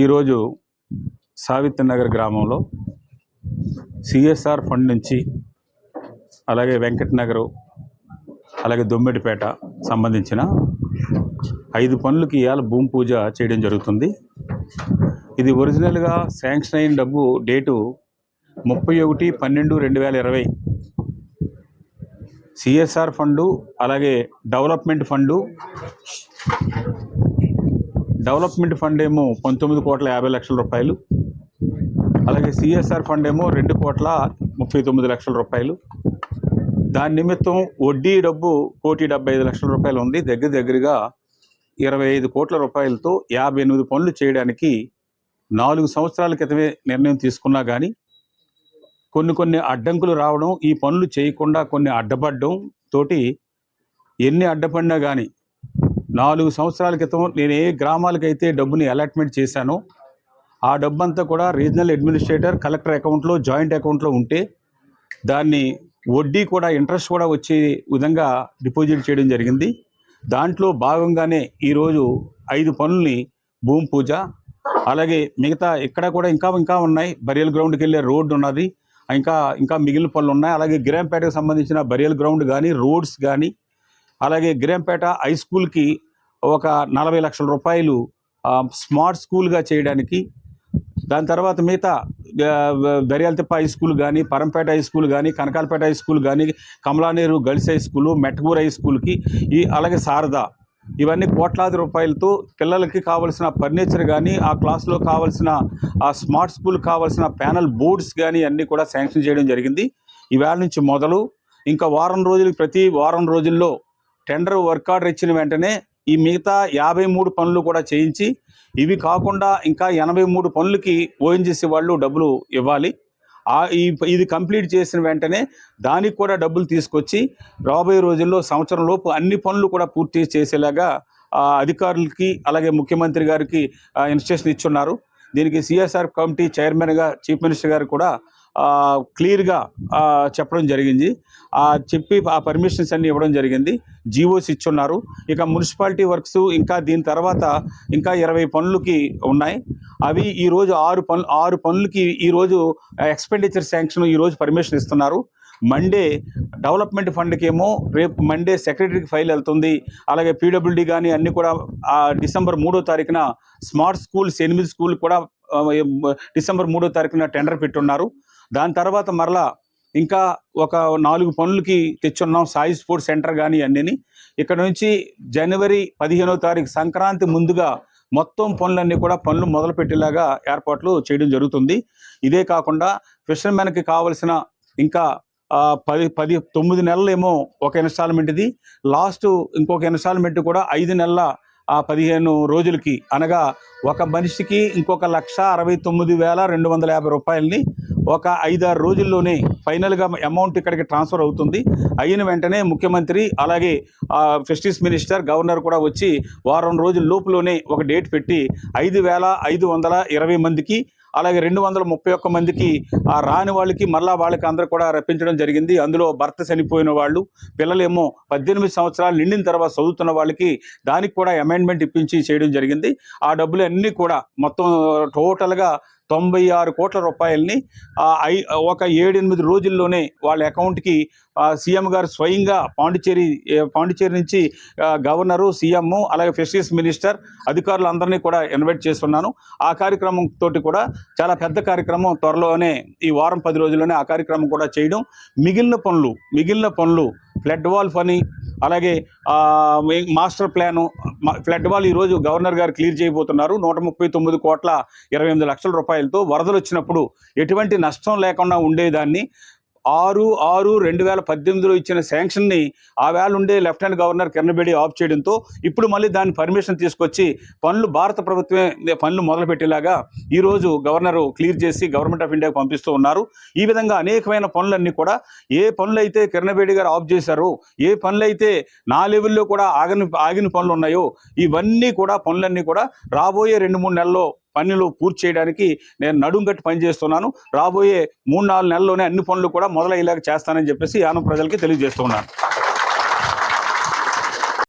ఈరోజు సావిత్రి నగర్ గ్రామంలో CSR fund నుంచి అలాగే వెంకటనగరు అలాగే దొమ్మిడిపేట సంబంధించిన ఐదు పనులకి ఇవాళ భూమి పూజ చేయడం జరుగుతుంది. ఇది ఒరిజినల్గా శాంక్షన్ అయిన డబ్బు డేటు ముప్పై ఒకటి పన్నెండు రెండు వేల ఇరవై. సిఎస్ఆర్ ఫండు అలాగే డెవలప్మెంట్ ఫండు డెవలప్మెంట్ ఫండ్ ఏమో పంతొమ్మిది కోట్ల యాభై లక్షల రూపాయలు. అలాగే సిఎస్ఆర్ ఫండ్ ఏమో రెండు కోట్ల ముప్పై తొమ్మిది లక్షల రూపాయలు. దాని నిమిత్తం వడ్డీ డబ్బు కోటి డెబ్బై ఐదు లక్షల రూపాయలు ఉంది. దగ్గర దగ్గరగా ఇరవై ఐదు కోట్ల రూపాయలతో యాభై ఎనిమిది పనులు చేయడానికి నాలుగు సంవత్సరాల క్రితమే నిర్ణయం తీసుకున్నా కానీ కొన్ని కొన్ని అడ్డంకులు రావడం ఈ పనులు చేయకుండా కొన్ని అడ్డపడడం తోటి ఎన్ని అడ్డపడినా కానీ నాలుగు సంవత్సరాల క్రితం నేను ఏ గ్రామాలకైతే డబ్బుని అలాట్మెంట్ చేశానో ఆ డబ్బు అంతా కూడా రీజనల్ అడ్మినిస్ట్రేటర్ కలెక్టర్ అకౌంట్లో జాయింట్ అకౌంట్లో ఉంటే దాన్ని వడ్డీ కూడా ఇంట్రెస్ట్ కూడా వచ్చే విధంగా డిపాజిట్ చేయడం జరిగింది. దాంట్లో భాగంగానే ఈరోజు ఐదు పనుల్ని భూమి పూజ అలాగే మిగతా ఇక్కడ కూడా ఇంకా ఇంకా ఉన్నాయి. బరియల్ గ్రౌండ్కి వెళ్ళే రోడ్డు ఉన్నది. ఇంకా ఇంకా మిగిలిన పనులు ఉన్నాయి. అలాగే గిరాంపేటకు సంబంధించిన బరియల్ గ్రౌండ్ కానీ రోడ్స్ కానీ అలాగే గిరంపేట హై స్కూల్కి ఒక నలభై లక్షల రూపాయలు స్మార్ట్ స్కూల్గా చేయడానికి దాని తర్వాత మిగతా దర్యాలతిప్ప హై స్కూల్ కానీ పరంపేట హై స్కూల్ కానీ కనకాలపేట హై స్కూల్ కానీ Kamalaneru girls high school Metgur high స్కూల్కి ఈ అలాగే శారదా ఇవన్నీ కోట్లాది రూపాయలతో పిల్లలకి కావాల్సిన ఫర్నిచర్ కానీ ఆ క్లాస్లో కావాల్సిన ఆ స్మార్ట్ స్కూల్ కావాల్సిన ప్యానల్ బోర్డ్స్ కానీ అన్నీ కూడా శాంక్షన్ చేయడం జరిగింది. ఈవేళ నుంచి మొదలు ఇంకా వారం రోజులు ప్రతి వారం రోజుల్లో టెండర్ వర్క్ ఆర్డర్ ఇచ్చిన వెంటనే ఈ మిగతా యాభై మూడు పనులు కూడా చేయించి ఇవి కాకుండా ఇంకా ఎనభై మూడు పనులకి ఓఎన్జీసీ వాళ్ళు డబ్బులు ఇవ్వాలి. ఆ ఈ ఇది కంప్లీట్ చేసిన వెంటనే దానికి కూడా డబ్బులు తీసుకొచ్చి రాబోయే రోజుల్లో సంవత్సరం లోపు అన్ని పనులు కూడా పూర్తి చేసేలాగా అధికారులకి అలాగే ముఖ్యమంత్రి గారికి ఇన్స్ట్రక్షన్ ఇచ్చున్నారు. దీనికి సిఎస్ఆర్ కమిటీ చైర్మన్గా చీఫ్ మినిస్టర్ గారు కూడా క్లియర్గా చెప్పడం జరిగింది. చెప్పి ఆ పర్మిషన్స్ అన్ని ఇవ్వడం జరిగింది. జీవోస్ ఇచ్చున్నారు. ఇక మున్సిపాలిటీ వర్క్స్ ఇంకా దీని తర్వాత ఇంకా ఇరవై పనులకి ఉన్నాయి. అవి ఈరోజు ఆరు పనులు ఆరు పనులకి ఈరోజు ఎక్స్పెండిచర్ శాంక్షన్ ఈరోజు పర్మిషన్ ఇస్తున్నారు. మండే డెవలప్మెంట్ ఫండ్కి ఏమో రేపు మండే సెక్రటరీకి ఫైల్ వెళ్తుంది. అలాగే పీడబ్ల్యూడి కానీ అన్నీ కూడా డిసెంబర్ మూడో తారీఖున స్మార్ట్ స్కూల్స్ ఎనిమిది స్కూల్ కూడా డిసెంబర్ మూడో తారీఖున టెండర్ పెట్టున్నారు. దాని తర్వాత మరలా ఇంకా ఒక నాలుగు పనులకి తెచ్చున్నాం. సాయి స్పోర్ట్స్ సెంటర్ కానీ అన్నీ ఇక్కడ నుంచి జనవరి పదిహేనో తారీఖు సంక్రాంతి ముందుగా మొత్తం పనులన్నీ కూడా పనులు మొదలుపెట్టేలాగా ఏర్పాట్లు చేయడం జరుగుతుంది. ఇదే కాకుండా ఫిషర్మెన్కి కావలసిన ఇంకా పది పది తొమ్మిది నెలలేమో ఒక ఇన్స్టాల్మెంట్ ఇది లాస్ట్ ఇంకొక ఇన్స్టాల్మెంట్ కూడా ఐదు నెలల ఆ పదిహేను రోజులకి అనగా ఒక మనిషికి ఇంకొక లక్ష అరవై తొమ్మిది వేల రెండు వందల యాభై రూపాయలని ఒక ఐదారు రోజుల్లోనే ఫైనల్గా అమౌంట్ ఇక్కడికి ట్రాన్స్ఫర్ అవుతుంది. అయిన వెంటనే ముఖ్యమంత్రి అలాగే ఫెస్టిస్ మినిస్టర్ గవర్నర్ కూడా వచ్చి వారం రోజుల లోపులోనే ఒక డేట్ పెట్టి ఐదు వేల ఐదు వందల ఇరవై మందికి అలాగే రెండు వందల ముప్పై ఒక్క మందికి ఆ రాని వాళ్ళకి మళ్ళా వాళ్ళకి అందరూ కూడా రప్పించడం జరిగింది. అందులో భర్త చనిపోయిన వాళ్ళు పిల్లలేమో పద్దెనిమిది సంవత్సరాలు నిండిన తర్వాత చదువుతున్న వాళ్ళకి దానికి కూడా అమెండ్మెంట్ ఇప్పించి చేయడం జరిగింది. ఆ డబ్బులు అన్నీ కూడా మొత్తం టోటల్గా తొంభై ఆరు కోట్ల రూపాయలని ఐ ఒక ఏడెనిమిది రోజుల్లోనే వాళ్ళ అకౌంట్కి సీఎం గారు స్వయంగా పాండిచేరి పాండిచ్చేరి పాండిచేరి నుంచి గవర్నరు సీఎం అలాగే ఫిషరీస్ మినిస్టర్ అధికారులందరినీ కూడా ఇన్వైట్ చేస్తున్నాను. ఆ కార్యక్రమం తోటి కూడా చాలా పెద్ద కార్యక్రమం త్వరలోనే ఈ వారం పది రోజుల్లోనే ఆ కార్యక్రమం కూడా చేయడం. మిగిలిన పనులు మిగిలిన పనులు ఫ్లడ్ వాల్ పని అలాగే మాస్టర్ ప్లాను ఫ్లడ్ వాల్ ఈరోజు గవర్నర్ గారు క్లియర్ చేయబోతున్నారు. నూట ముప్పై తొమ్మిది కోట్ల ఇరవై ఎనిమిది లక్షల రూపాయలతో వరదలు వచ్చినప్పుడు ఎటువంటి నష్టం లేకుండా ఉండేదాన్ని. ఆరు ఆరు రెండు వేల పద్దెనిమిదిలో ఇచ్చిన శాంక్షన్ని ఆ వేళ ఉండే lieutenant governor Kiran Bedi off చేయడంతో ఇప్పుడు మళ్ళీ దాని పర్మిషన్ తీసుకొచ్చి పనులు భారత ప్రభుత్వమే పనులు మొదలుపెట్టేలాగా ఈరోజు గవర్నర్ క్లియర్ చేసి గవర్నమెంట్ ఆఫ్ ఇండియాకు పంపిస్తూ ఉన్నారు. ఈ విధంగా అనేకమైన పనులన్నీ కూడా ఏ పనులైతే కిరణ్ బేడి గారు ఆఫ్ చేశారో ఏ పనులైతే నా లెవెల్లో కూడా ఆగని ఆగిన పనులు ఉన్నాయో ఇవన్నీ కూడా పనులన్నీ కూడా రాబోయే రెండు మూడు నెలల్లో పనులు పూర్తి చేయడానికి నేను నడుంగట్టి పనిచేస్తున్నాను రాబోయే మూడు నాలుగు నెలల్లోనే అన్ని పనులు కూడా మొదలయ్యేలాగా చేస్తానని చెప్పేసి యానం ప్రజలకి తెలియజేస్తున్నాను